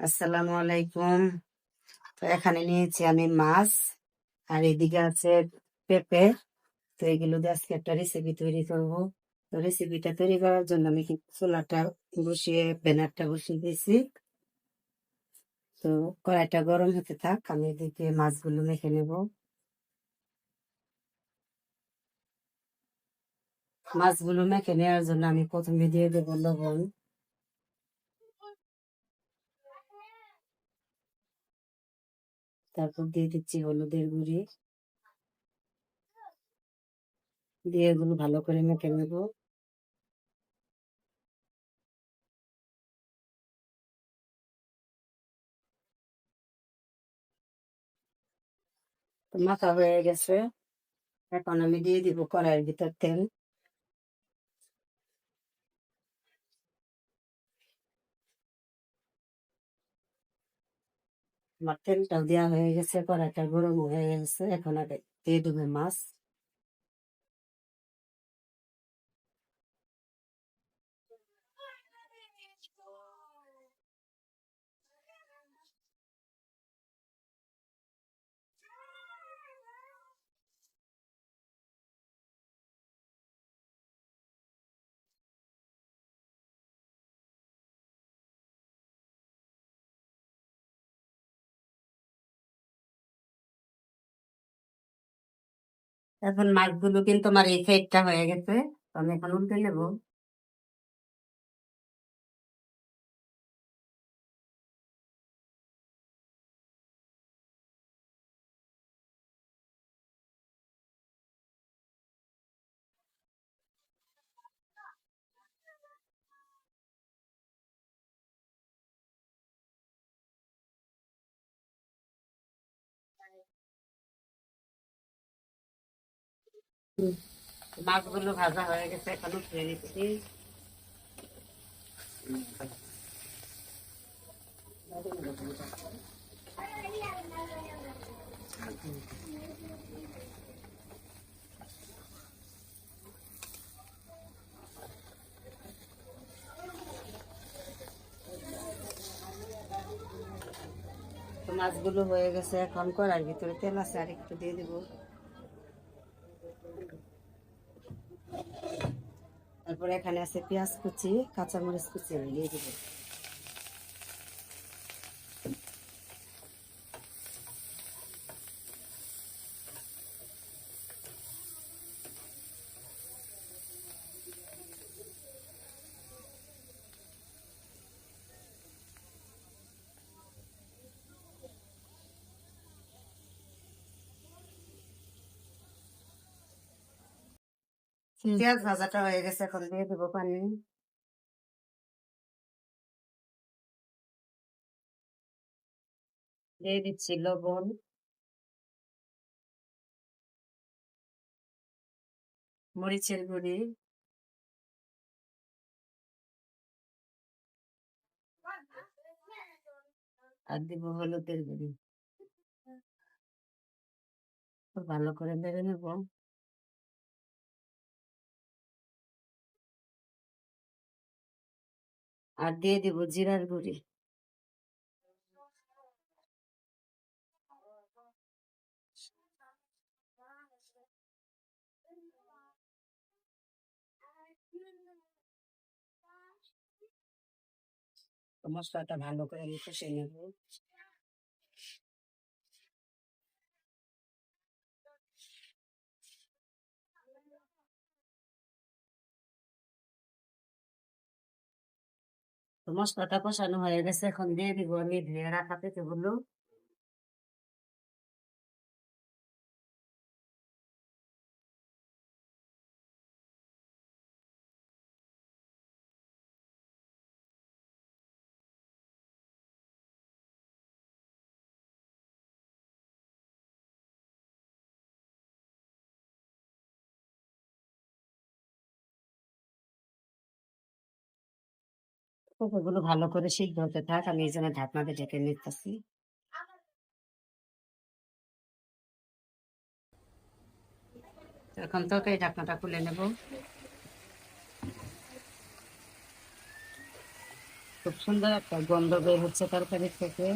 আসসালামু আলাইকুম। তো এখানে নিয়েছি আমি মাছ, আর এদিকে আছে পেঁপে। তো এগুলো দিয়ে আজকে একটা রেসিপি তৈরি করব। তো রেসিপিটা তৈরি করার জন্য আমি কিন্তু চুলাটা বসিয়ে, ব্যানারটা বসিয়ে দিয়েছি। তো কড়াইটা গরম হতে থাক, আমি এদিকে মাছগুলো মেখে নেব। মাছগুলো মেখে নেওয়ার জন্য আমি প্রথমে দিয়ে দেবো লবণ। তারপর দিয়ে দিচ্ছি হলুদের গুঁড়ি। দিয়ে এগুলো ভালো করে মেখে নেব। মাখা হয়ে গেছে। এখন আমি দিয়ে দিব কড়াইয়ের ভিতর তেল। আমার তেলটাও দেওয়া হয়ে গেছে কড়াইটা গরম হয়ে গেছে এখন আগে দিয়ে দেবে মাছ এখন মাছগুলো কিন্তু আমার এই সাইডটা হয়ে গেছে আমি এখন উল্টে নেব। মাছগুলো ভাজা হয়ে গেছে, এখন উঠিয়ে নিচ্ছি। মাছগুলো হয়ে গেছে, এখন কড়ার ভিতরে তেল আছে আর একটু দিয়ে দিব। তারপরে এখানে আছে পেঁয়াজ কুচি কাঁচামরিচ কুচি আমি দিয়ে দিব। পেঁয়াজ ভাজাটা হয়ে গেছে, এখন দিয়ে দিব পানি। দিয়ে দিচ্ছি লবণ। মরিচের গুঁড়ি। আর দিব হলুদের গুঁড়ি। ভালো করে বেড়ে নেব। আর দিয়ে দিব জিরার গুঁড়ি। মশলাটা ভালো করে কষে নেব। তো মশলাটা কষানো হয়ে গেছে এখন দিয়ে দিব আমি ধুয়ে রাখা পেঁপেগুলো পেঁপেগুলো ভালো করে সিদ্ধ হতে থাক, আমি এই জন্য ঢাকনাতে ঢেকে নিতেছি। এখন তরকারি ঢাকনাটা খুলে নেব। খুব সুন্দর একটা গন্ধ বের হচ্ছে তরকারি থেকে।